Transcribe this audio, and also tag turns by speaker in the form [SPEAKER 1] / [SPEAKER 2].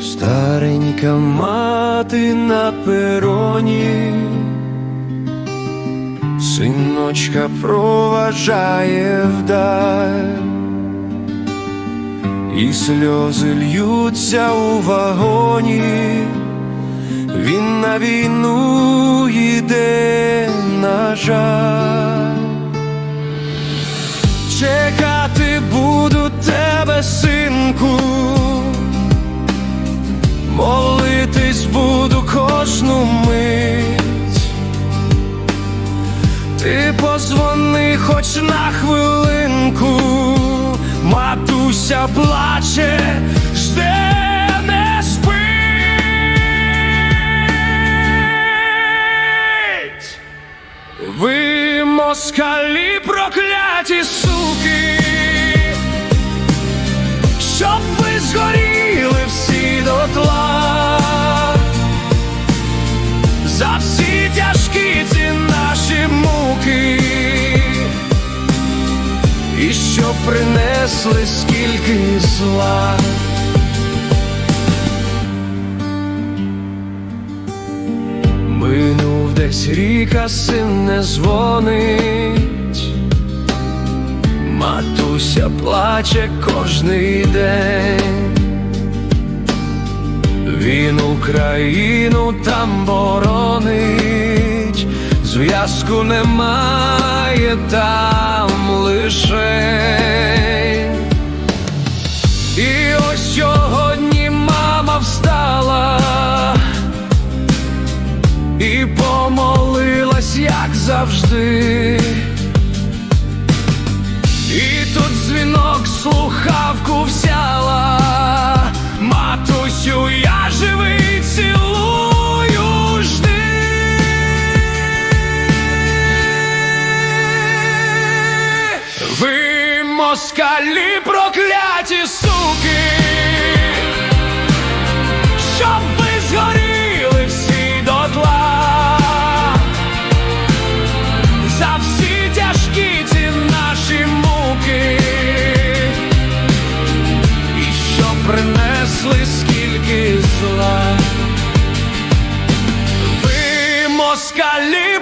[SPEAKER 1] Старенька мати на пероні, синочка проважає вдаль, і сльози льються у вагоні, він на війну йде, на жаль. Чекати буду тебе, синку, хвилинку, матуся плаче, жде не спить. Ви москалі прокляті суки, принесли скільки зла. Минув десь рік, а син не дзвонить, матуся плаче кожний день. Він Україну там боронить, зв'язку немає там лише. І ось сьогодні мама встала і помолилась, як завжди. І тут дзвінок слухавку взяла, матусю, я живий, цілую жди. Ви москалі прокляті принесли скільки зла, ви москалі